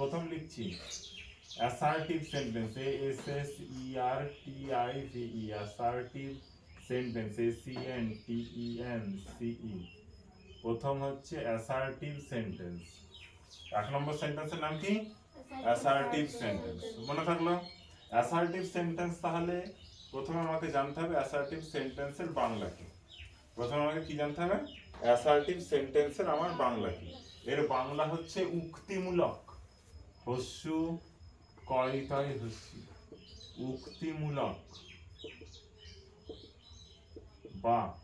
প্রথম লিখছি। Assertive sentence A S S E R T I V E assertive sentence A C N T E N C E প্রথম হচ্ছে assertive sentence এক নম্বর সেন্টেন্সের নাম কি? অ্যাসার্টিভ সেন্টেন্স মনে থাকল? অ্যাসার্টিভ সেন্টেন্স তাহলে প্রথমে আমাকে জানতে হবে অ্যাসার্টিভ সেন্টেন্সের বাংলা কি। প্রথমে আমাকে কি জানতে হবে? অ্যাসার্টিভ সেন্টেন্সের আমার বাংলা কি। এর বাংলা হচ্ছে উক্তিমূলক। হস্যু কয়তয় হস্যু, উক্তিমূলক। বা।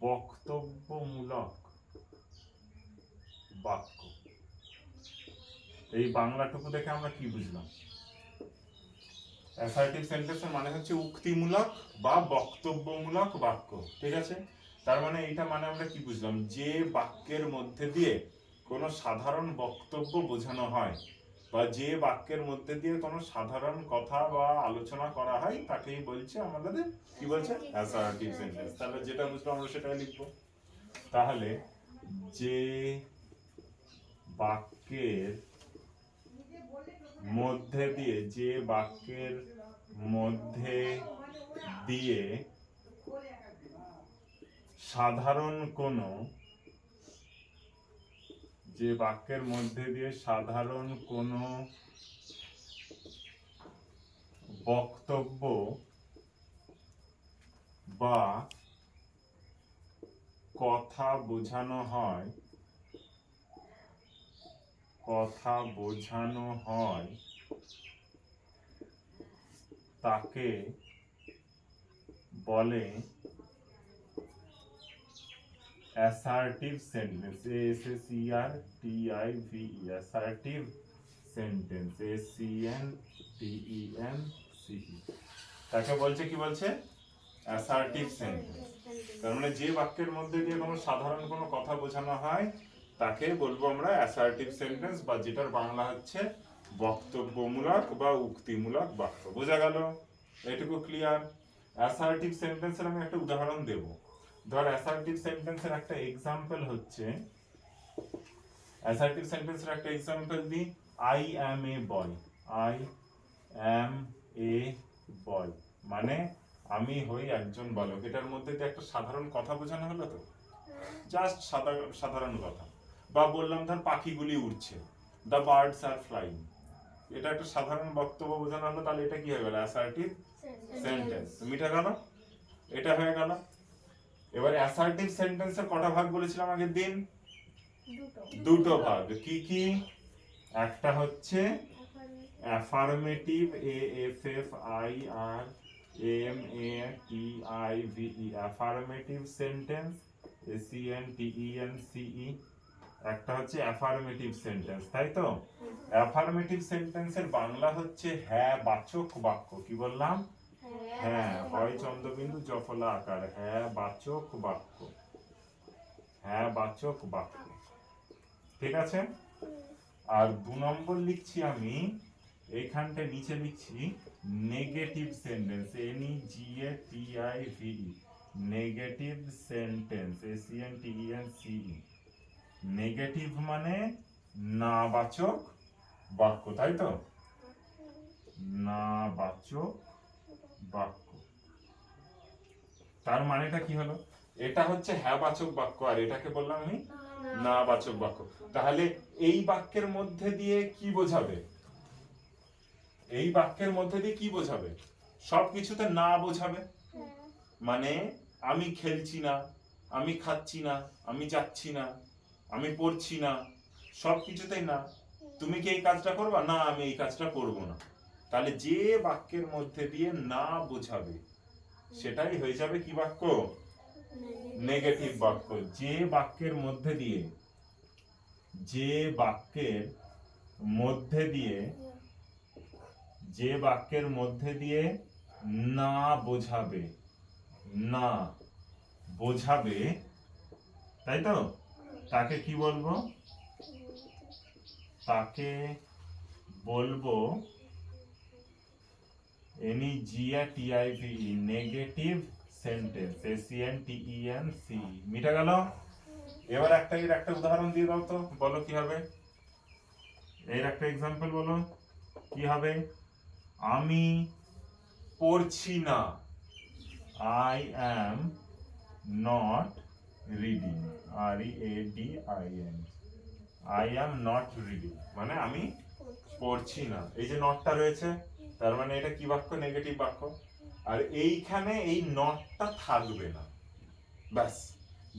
বক্তব্যমূলক বাক্য। এই বাংলাটুকু দেখে আমরা কি বুঝলাম? অ্যাসার্টিভ সেন্টেন্সের মানে হচ্ছে উক্তিমূলক বা বক্তব্যমূলক বাক্য, ঠিক আছে? তার মানে এটা মানে আমরা কি বুঝলাম? যে বাক্যের মধ্যে দিয়ে কোনো সাধারণ বক্তব্য বোঝানো হয় বা যে বাক্যের মধ্যে দিয়ে কোনো সাধারণ কথা বা আলোচনা করা হয়, তাকেই বলছে আমাদের, কি বলছে? তাহলে যেটা বুঝলাম আমরা সেটাই লিখব। তাহলে যে বাক্যের মধ্যে দিয়ে, যে বাক্যের মধ্যে দিয়ে সাধারণ কোনো যে বাক্যের মধ্যে দিয়ে সাধারণ কোনো বক্তব্য বা কথা বোঝানো হয়, কথা বোঝানো হয়, তাকে বলে assertive sentence S S E R T I V E assertive sentence S C N T E N C তাকে বলছে, কি বলছে? অ্যাসার্টিভ সেন্টেন্স তার মানে যে বাক্যের মধ্যে দিয়ে কোনো সাধারণ কোনো কথা বোঝানো হয়, তাকে বলব আমরা অ্যাসার্টিভ সেন্টেন্স বা যেটার বাংলা হচ্ছে বক্তব্যমূলক বা উক্তিমূলক বাক্য। বোঝা গেল? এটুকু ক্লিয়ার অ্যাসার্টিভ সেন্টেন্সের আমি একটা উদাহরণ দেব। ধর অ্যাসার্টিভ সেন্টেন্সের একটা এক্সাম্পল হচ্ছে। অ্যাসার্টিভ সেন্টেন্সের একটা এক্সাম্পল দিই I am A boy I am এ বয় মানে আমি হই একজন বালক। এটার মধ্যে দিয়ে একটা সাধারণ কথা বোঝানো হলো তো? জাস্ট সাধারণ কথা। বা বললাম ধর পাখিগুলি উড়ছে। দ্য বার্ডস আর ফ্লাইং এটা একটা সাধারণ বক্তব্য বোঝানো হলো তাহলে এটা কি হয়ে গেল? অ্যাসার্টিভ সেন্টেন্স মিটে গেল? এটা হয়ে গেল? এবার অ্যাসার্টিভ সেন্টেন্সের কটা ভাগ বলেছিলাম আগের দিন? দুটো। ভাগ। কি কি? একটা হচ্ছে affirmative A F F I R M A T I V E affirmative sentence A C N T E N C E একটা হচ্ছে অ্যাফার্মেটিভ সেন্টেন্স তাই তো? অ্যাফার্মেটিভ সেন্টেন্সের বাংলা হচ্ছে হ্যাঁ বাচক বাক্য। কি বললাম? হ্যাঁ হয় চন্দ্রবিন্দু জফলা আকার। হ্যাঁ বাচক, বাক্য। হ্যাঁ বাচক, বাক্য। ঠিক আছে? আর দু নম্বর লিখছি আমি, এইখানটা নিচে লিখছি negative sentence N E G A T I V negative sentence A C N T E N C E negative মানে নাবাচক বাক্য, তাই তো? নাবাচক বাক্য। তার মানেটা কি হলো? এটা হচ্ছে হ্যাঁ বাচক বাক্য, আর এটাকে বললাম আমি না বাচক বাক্য। তাহলে এই বাক্যের মধ্যে দিয়ে কি বোঝাবে? এই বাক্যের মধ্যে দিয়ে কি বোঝাবে? সব কিছুতে না বোঝাবে? মানে আমি খেলছি না, আমি খাচ্ছি না, আমি যাচ্ছি না, আমি পড়ছি না সব কিছুতেই না। তুমি কি এই কাজটা করবা? না, আমি এই কাজটা করব না। তাহলে যে বাক্যের মধ্যে দিয়ে না বোঝাবে সেটাই হয়ে যাবে কি বাক্য? নেগেটিভ বাক্য। যে বাক্যের মধ্যে দিয়ে যে বাক্যের মধ্যে দিয়ে যে বাক্যের মধ্যে দিয়ে না বোঝাবে না বোঝাবে তাই তো? তাকে কি বলব? তাকে বলব N E G A T I V negative sentence S N T E N C মিটা গেল? এবার একটা এর একটা উদাহরণ দিয়ে দাও তো, বলো কি হবে? এর একটা এক্সাম্পল বলো, কি হবে? আমি পড়ছি না I am not reading R E A D I N I am not reading মানে আমি পড়ছি না, এই যে নটটা রয়েছে তার মানে এটা কি বাক্য? নেগেটিভ বাক্য। আর এইখানে এই নটটা থাকবে না। ব্যাস।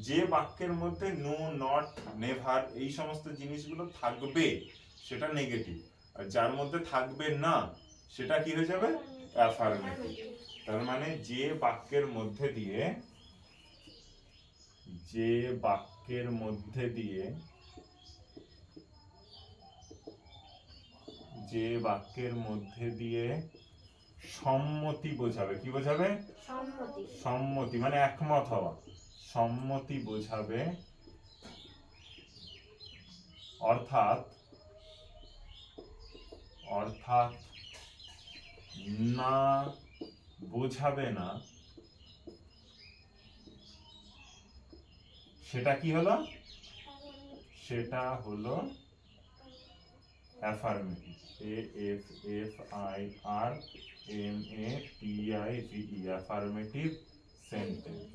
যে বাক্যের মধ্যে নো নট নেভার এই সমস্ত জিনিসগুলো থাকবে, সেটা নেগেটিভ আর যার মধ্যে থাকবে না, সেটা কি হয়ে যাবে? অ্যাফার্মেটিভ তার মানে যে বাক্যের মধ্যে দিয়ে, যে বাক্যের মধ্যে দিয়ে যে বাক্যের মধ্যে দিয়ে সম্মতি বোঝাবে। কি বোঝাবে? সম্মতি। মানে একমত হওয়া। সম্মতি বোঝাবে। অর্থাৎ অর্থাৎ না বোঝাবে না সেটা কি হলো? সেটা হলো affirmative. A F F I R M A T I V E affirmative sentence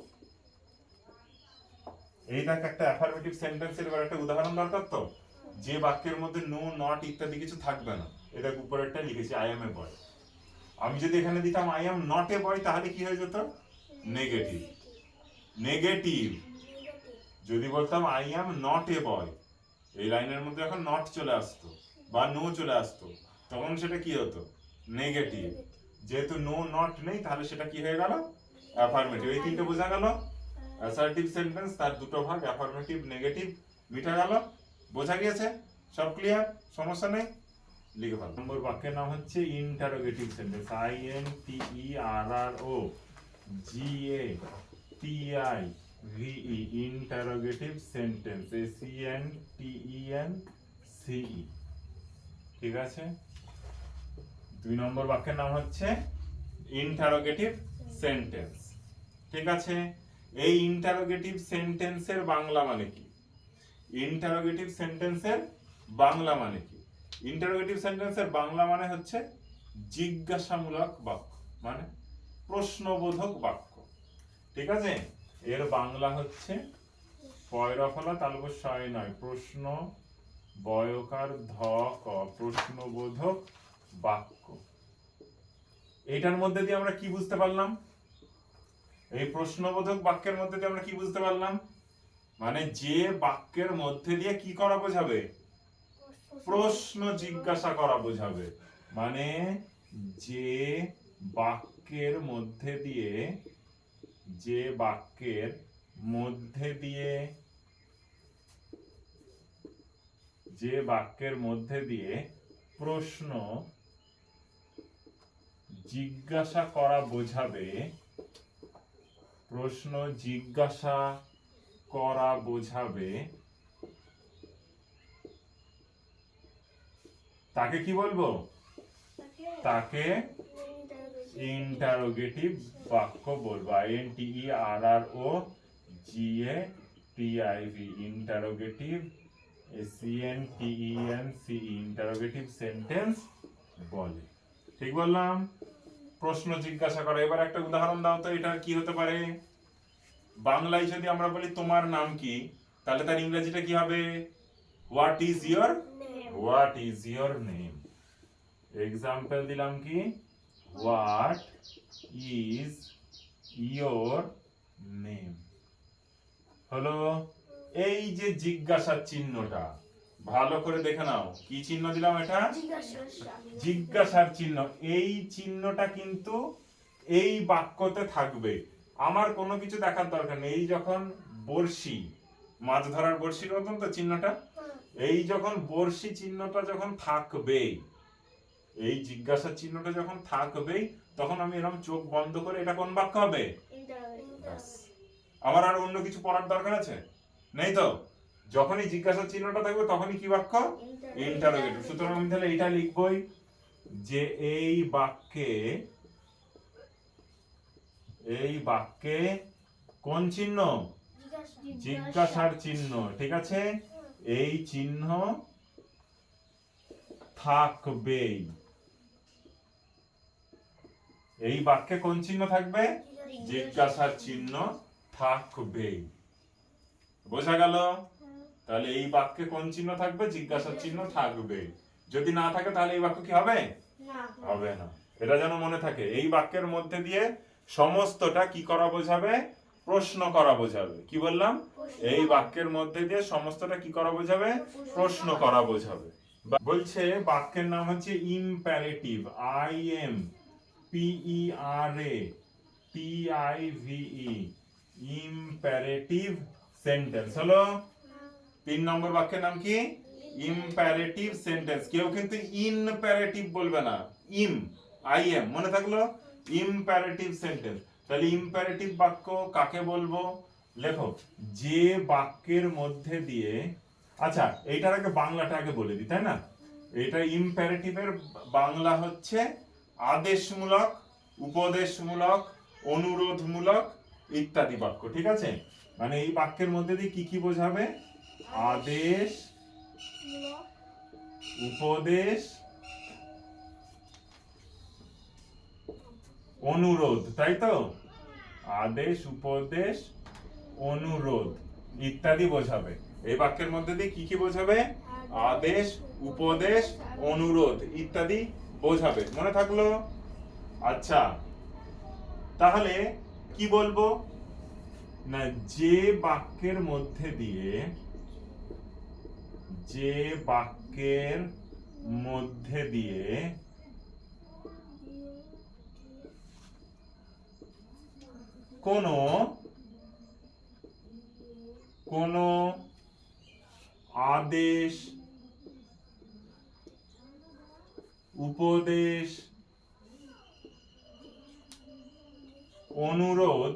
এই দেখ একটা অ্যাফার্মেটিভ সেন্টেন্সের এবার একটা উদাহরণ দরকার তো? যে বাক্যের মধ্যে নো নট ইত্যাদি কিছু থাকবে না। এটা একটা লিখেছি আই এম এ বয় আমি যদি এখানে দিতাম I am not a boy তাহলে কি হয়ে যেত? নেগেটিভ নেগেটিভ যদি বলতাম I am not a boy এই লাইনের মধ্যে এখন নট চলে আসতো। বা নো চলে আসতো, তখন সেটা কি হতো? নেগেটিভ যেহেতু নো নট নেই, তাহলে সেটা কি হয়ে গেল? অ্যাফার্মেটিভ এই তিনটে বোঝা গেল? অ্যাসার্টিভ সেন্টেন্স তার দুটো ভাগ অ্যাফার্মেটিভ নেগেটিভ মিটা গেল। বোঝা গিয়েছে? সব ক্লিয়ার সমস্যা নেই? লিখে ফেল। নম্বর বাক্যের নাম হচ্ছে interrogative sentence I N T E R R O G A T I V E interrogative sentence A C N T E N C E ঠিক আছে? দুই নম্বর বাক্যের নাম হচ্ছে ইন্টারোগেটিভ সেন্টেন্স ঠিক আছে? এই ইন্টারোগেটিভ সেন্টেন্সের বাংলা মানে কি? ইন্টারোগেটিভ সেন্টেন্সের বাংলা মানে কি? ইন্টারোগেটিভ সেন্টেন্সের বাংলা মানে হচ্ছে জিজ্ঞাসামূলক বাক্য মানে প্রশ্নবোধক বাক্য। ঠিক আছে? এর বাংলা হচ্ছে পয়রফলা তালব নয়, প্রশ্ন বয়কার ধ ক প্রশ্নবোধক বাক্য। এইটার মধ্যে দিয়ে আমরা কি বুঝতে পারলাম? এই প্রশ্নবোধক বাক্যের মধ্যে দিয়ে আমরা কি বুঝতে পারলাম? মানে যে বাক্যের মধ্যে দিয়ে কি করা বোঝাবে? প্রশ্ন জিজ্ঞাসা করা বোঝাবে। মানে যে বাক্যের মধ্যে দিয়ে, যে বাক্যের মধ্যে দিয়ে যে বাক্যের মধ্যে দিয়ে প্রশ্ন জিজ্ঞাসা করা বোঝাবে, প্রশ্ন জিজ্ঞাসা করা বোঝাবে, তাকে কি বলব? তাকে ইন্টারোগেটিভ বাক্য বলব। I N T R R O G A T I V interrogative C N T E N C interrogative sentence বলে। ঠিক বললাম? প্রশ্ন জিজ্ঞাসা করে। এবার একটা উদাহরণ দাও তো এটা কি হতে পারে? বাংলায় যদি আমরা বলি তোমার নাম কি তাহলে তার ইংরেজিটা কি হবে? What is your what is your name example দিলাম কি? হোয়াট ইজ ইয়োর নেম হলো এই যে জিজ্ঞাসার চিহ্নটা ভালো করে দেখে নাও। কি চিহ্ন দিলাম এটা? জিজ্ঞাসার চিহ্ন। এই চিহ্নটা কিন্তু এই বাক্যতে থাকবে। আমার কোনো কিছু দেখার দরকার নেই। এই যখন বড়শি মাছ ধরার বড়শির মতন তো চিহ্নটা? এই যখন বড়শি চিহ্নটা যখন থাকবে এই জিজ্ঞাসার চিহ্নটা যখন থাকবে তখন আমি এরকম চোখ বন্ধ করে এটা কোন বাক্য হবে। আমার আর অন্য কিছু পড়ার দরকার আছে? নেই তো? যখনই জিজ্ঞাসার চিহ্নটা থাকবে তখনই কি বাক্য? ইন্টারোগেটিভ সুতরাং আমি তাহলে এটা লিখবই যে এই বাক্যে এই বাক্যে কোন চিহ্ন? জিজ্ঞাসার চিহ্ন ঠিক আছে? এই চিহ্ন থাকবেই এই বাক্যে কোন চিহ্ন থাকবে? জিজ্ঞাসার চিহ্ন থাকবেই বোঝা গেল? তাহলে এই বাক্যে কোন চিহ্ন থাকবে? জিজ্ঞাসার চিহ্ন থাকবে। যদি না থাকে তাহলে এই বাক্য কি হবে? হবে না। এটা যেন মনে থাকে। এই বাক্যের মধ্যে দিয়ে সমস্তটা কি করা বোঝাবে? প্রশ্ন করা বোঝাবে। কি বললাম? এই বাক্যের মধ্যে দিয়ে সমস্তটা কি করা বোঝাবে? প্রশ্ন করা বোঝাবে। বা- বলছে বাক্যের নাম হচ্ছে imperative I M P E R A T I V E imperative sentence হলো তিন নম্বর বাক্যের নাম কি? ইম্প্যারেটিভ সেন্টেন্স কেউ কিন্তু ইনপ্যারেটিভ বলবে না। ইম আই এম মনে থাকল? ইম্প্যারেটিভ সেন্টেন্স তাহলে ইম্প্যারেটিভ বাক্য কাকে বলব? লেখো, যে বাক্যের মধ্যে দিয়ে আচ্ছা এইটার আগে বাংলাটা আগে বলে দিই, তাই না? এটা ইম্প্যারেটিভের বাংলা হচ্ছে আদেশমূলক, উপদেশমূলক, অনুরোধমূলক ইত্যাদি বাক্য, ঠিক আছে? মানে এই বাক্যের মধ্যে দিয়ে কি কি বোঝাবে? আদেশ, উপদেশ, অনুরোধ, তাই তো? আদেশ, উপদেশ, অনুরোধ ইত্যাদি বোঝাবে। এই বাক্যের মধ্যে দিয়ে কি কি বোঝাবে? আদেশ, উপদেশ, অনুরোধ ইত্যাদি বোঝাবে। মনে থাকল? আচ্ছা তাহলে কি বলব? না যে বাক্যের মধ্যে দিয়ে যে বাক্যের মধ্যে দিয়ে কোন কোন আদেশ উপদেশ অনুরোধ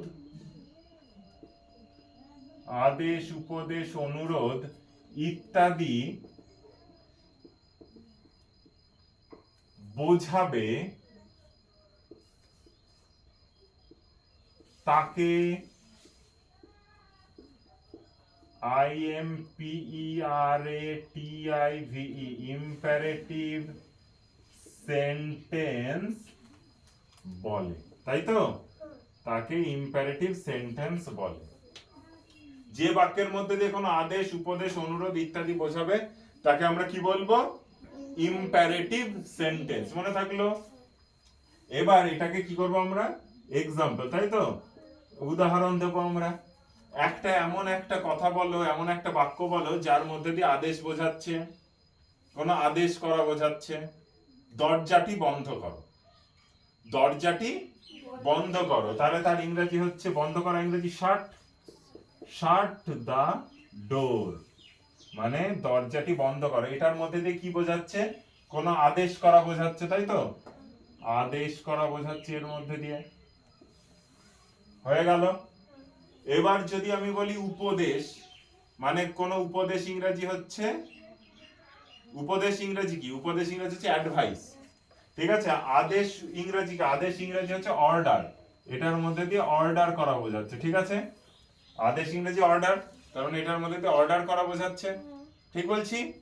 আদেশ, উপদেশ, অনুরোধ ইত্যাদি বোঝাবে তাকে I M P E R A T I V E imperative sentence বলে। তাই তো? তাকে ইম্পারেটিভ সেন্টেন্স বলে। যে বাক্যের মধ্যে দিয়ে কোনো আদেশ, উপদেশ, অনুরোধ ইত্যাদি বোঝাবে, তাকে আমরা কি বলব? ইম্পারেটিভ সেন্টেন্স মনে থাকল? এবার এটাকে কি করব আমরা? এক্সাম্পল তাই তো? উদাহরণ দেবো আমরা। একটা এমন একটা কথা বলো, এমন একটা বাক্য বলো, যার মধ্যে দিয়ে আদেশ বোঝাচ্ছে, কোনো আদেশ করা বোঝাচ্ছে। দরজাটি বন্ধ করো। দরজাটি বন্ধ করো। তাহলে তার ইংরেজি হচ্ছে বন্ধ করা, ইংরেজি শার্ট শার্ট দা ডোর মানে দরজাটি বন্ধ করো। এটার মধ্যে দিয়ে কি বোঝাচ্ছে? কোনো আদেশ করা বোঝাচ্ছে, তাই তো? আদেশ করা বোঝাচ্ছে এর মধ্যে দিয়ে। হয়ে গেল। এবার যদি আমি বলি উপদেশ মানে কোন উপদেশ ইংরেজি হচ্ছে, উপদেশ ইংরেজি কি? উপদেশ ইংরেজি হচ্ছে অ্যাডভাইস ঠিক আছে? আদেশ ইংরেজি আদেশ ইংরেজি হচ্ছে অর্ডার এটার মধ্যে দিয়ে অর্ডার করা বোঝাচ্ছে। ঠিক আছে? আদেশ ইংরেজি অর্ডার কারণ এটার মধ্যে অর্ডার করা বোঝাচ্ছে। ঠিক বলছি?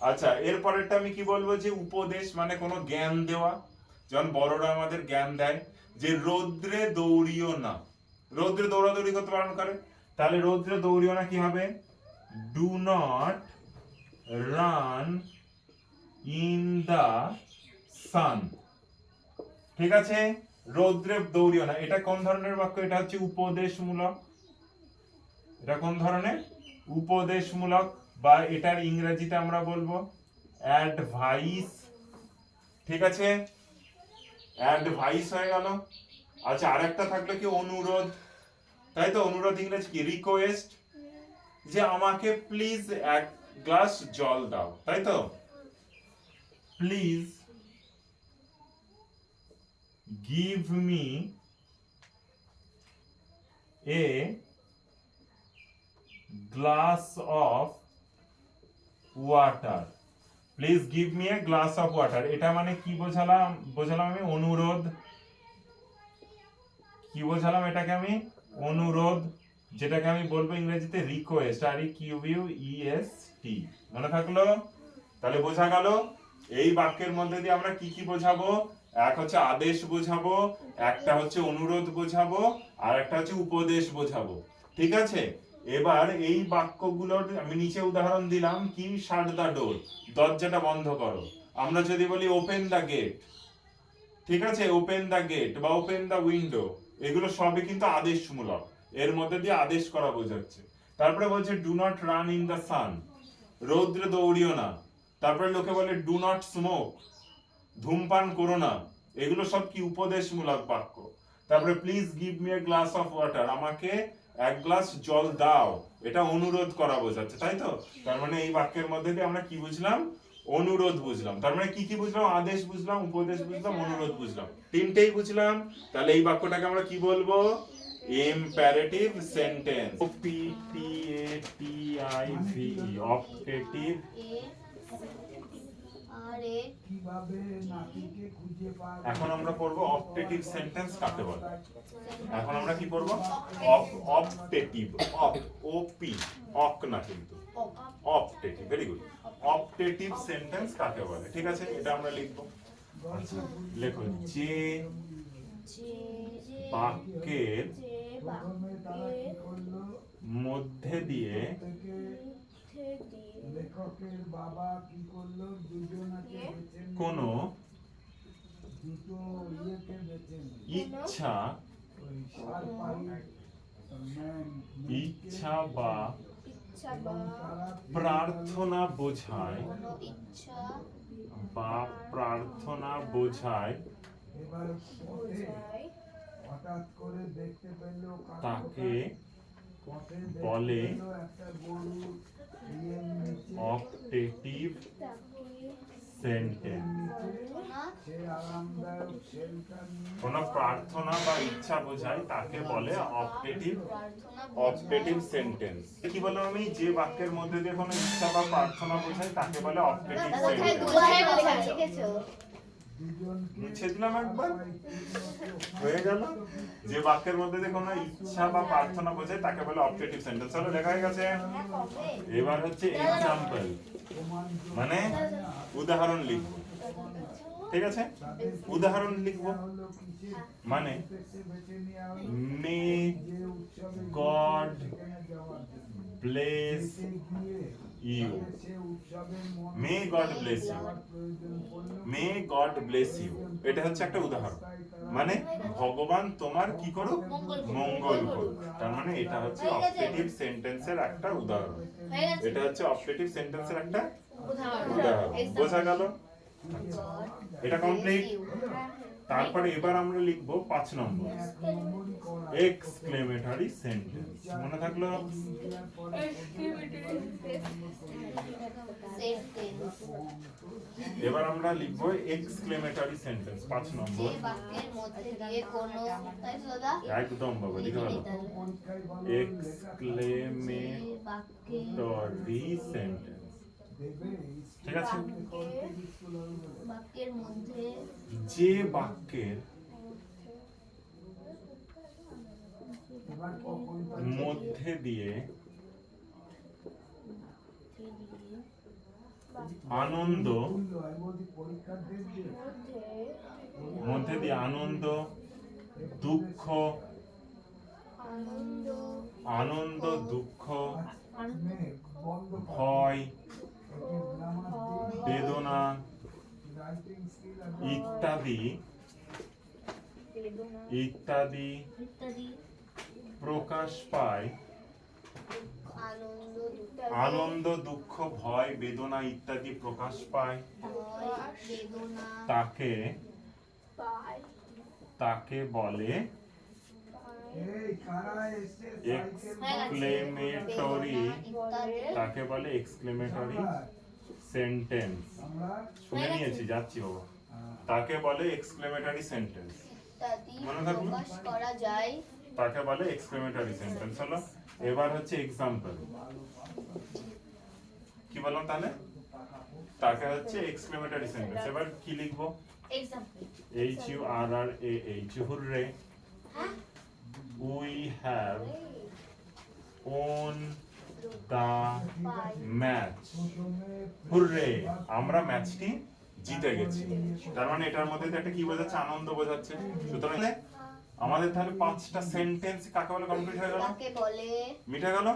আচ্ছা এরপরেরটা আমি কি বলব যে উপদেশ মানে কোনো জ্ঞান দেওয়া। যেমন বড়রা আমাদের জ্ঞান দেয় যে রৌদ্রে দৌড়িও না। রৌদ্রে দৌড়াদৌড়ি করতে পালন করে? তাহলে রৌদ্রে দৌড়িও না কি হবে? Do not run in the sun ঠিক আছে? রৌদ্রে দৌড়িও না। এটা কোন ধরনের বাক্য? এটা হচ্ছে উপদেশমূলক। এটা কোন ধরনের? উপদেশমূলক বা এটার ইংরেজিতে আমরা বলব অ্যাডভাইস ঠিক আছে? অ্যাডভাইস হয়ে গেল। আচ্ছা আরেকটা থাকল কি অনুরোধ? তাই তো, অনুরোধ ইংরেজি কি? রিকোয়েস্ট যে আমাকে প্লিজ এক গ্লাস জল দাও, তাই তো? Please give me a glass of water please give me a glass of water এটা মানে কি বোঝালাম? বোঝালাম আমি অনুরোধ। কি বোঝালাম এটাকে আমি? অনুরোধ, যেটাকে আমি বলব ইংরেজিতে request R E Q U E S T মনে থাকল? তাহলে বোঝা গেল, এই বাক্যের মধ্যে দিয়ে আমরা কি কি বোঝাবো? এক হচ্ছে আদেশ বোঝাবো, একটা হচ্ছে অনুরোধ বোঝাবো, আর একটা হচ্ছে উপদেশ বোঝাবো। ঠিক আছে? এবার এই বাক্যগুলোর আমি নিচে উদাহরণ দিলাম, কি? শাট দা ডোর দরজাটা বন্ধ করো। আমরা যদি বলি ওপেন দা গেট ঠিক আছে? ওপেন দা গেট বা ওপেন দা উইন্ডো এগুলো সবই কিন্তু আদেশমূলক। এর মধ্যে দিয়ে আদেশ করা বোঝাচ্ছে। তারপরে বলছে do not run in the sun রৌদ্রে দৌড়িও না। তারপরে লোকে বলে ডু নট স্মোক ধূমপান করো না। এগুলো সব কি উপদেশমূলক বাক্য? তারপরে please give me a glass of water আমাকে এক গ্লাস জল দাও। এটা অনুরোধ করা বোঝাচ্ছে তাই তো? তার মানে এই বাক্যের মধ্যে দিয়ে আমরা কি বুঝলাম? অনুরোধ বুঝলাম। তার মানে কি কি বুঝলাম? আদেশ বুঝলাম উপদেশ বুঝলাম অনুরোধ বুঝলাম। তিনটেই বুঝলাম। তাহলে এই বাক্যটাকে আমরা কি বলব? Imperative sentence O P T A T I V optative A R A কীভাবে নাতিকে খুঁজে পাবে এখন আমরা পড়ব অপটেটিভ সেন্টেন্স কাকে বলে? এখন আমরা কি পড়ব? অপটেটিভ অপ ও পি অক না কিন্তু। Optative very good optative sentence কাকে বলে? ঠিক আছে এটা আমরা লিখব। আচ্ছা, লেখো যে বাক্যের মধ্যে দিয়ে লেখকের বাবা কি করল? দুজনাকে বেছে। কোনো। দুটো ইয়েকে বেছে। ইচ্ছা। ইচ্ছা বা ইচ্ছা বা তারা প্রার্থনা বোঝায়। বা প্রার্থনা বোঝায়। এবার হঠাৎ করে দেখতে পেল তাকে বলে একটা গরু। অপটেটিভ সেন্টেন্স কোনো প্রার্থনা বা ইচ্ছা বোঝায় তাকে বলে অপটেটিভ অপারেটিভ অপটেটিভ সেন্টেন্স কি বললাম আমি? যে বাক্যের মধ্যে দিয়ে কোনো ইচ্ছা বা প্রার্থনা বোঝায় তাকে বলে অপটেটিভ সেন্টেন্স মুছে দিলাম একবার। হয়ে গেল। যে বাক্যের মধ্যে দিয়ে কোনো ইচ্ছা বা প্রার্থনা বোঝায় তাকে বলে অপটেটিভ সেন্টেন্স হলো লেখা হয়ে গেছে। এবার হচ্ছে এক্সাম্পল মানে উদাহরণ লিখব। ঠিক আছে? উদাহরণ লিখব। মানে উদ্দেশ্যে বেছে মে যে উৎসবে God উৎসবের মন May God bless you. এটা হচ্ছে একটা উদাহরণ। মানে ভগবান তোমার কি করুক? মঙ্গল করুক। তার মানে এটা হচ্ছে অপটেটিভ সেন্টেন্সের একটা উদাহরণ। এটা হচ্ছে অপটেটিভ সেন্টেন্সের একটা উদাহরণ। বোঝা গেল? এটা কমপ্লিট তারপরে এবার আমরা লিখব পাঁচ নম্বর। এক্সক্লেমেটরি সেন্টেন্স মনে থাকল? এবার আমরা লিখব এক্সক্লেমেটরি সেন্টেন্স পাঁচ নম্বর। একদম বাবা লিখে ভালো। এক্সক্লেমেটরি সেন্টেন্স ঠিক আছে। বাক্যের মধ্যে। যে বাক্যের মধ্যে দিয়ে আনন্দ। মধ্যে দিয়ে আনন্দ দুঃখ আনন্দ। দুঃখ কর। ভয় এটি গ্রামার দিক, বেদনা রাইটিং স্কিল আর ইত্যাদি। ইত্যাদি প্রকাশ পায়। আনন্দ দুঃখ ভয় বেদনা ইত্যাদি প্রকাশ পায়। তাকে তাকে বলে এক্সক্লেমেটরি। তাকে বলে এক্সক্লেমেটরি। সেন্টেন্স শুনে নিয়েছি যাচ্ছি বাবা। তাকে বলে এক্সক্লেমেটরি সেন্টেন্স মনে থাকল? করা যায়। তাকে বলে এক্সক্লেমেটরি সেন্টেন্স হলো এবার হচ্ছে এক্সাম্পল কি বললাম তাহলে? তাকে হচ্ছে এক্সক্লেমেটরি সেন্টেন্স এবার কি লিখব? Example H U R R A H hurray. We have won the pie match. Hurray আমরা ম্যাচটি জিতে গেছি। তার মানে এটার মধ্যে তো একটা কি বোঝাচ্ছে? আনন্দ বোঝাচ্ছে। সুতরাং আমাদের তাহলে পাঁচটা সেন্টেন্স কাকে বলে? কমপ্লিট হয়ে গেল? মিটে গেল?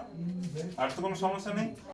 আর তো কোনো সমস্যা নেই?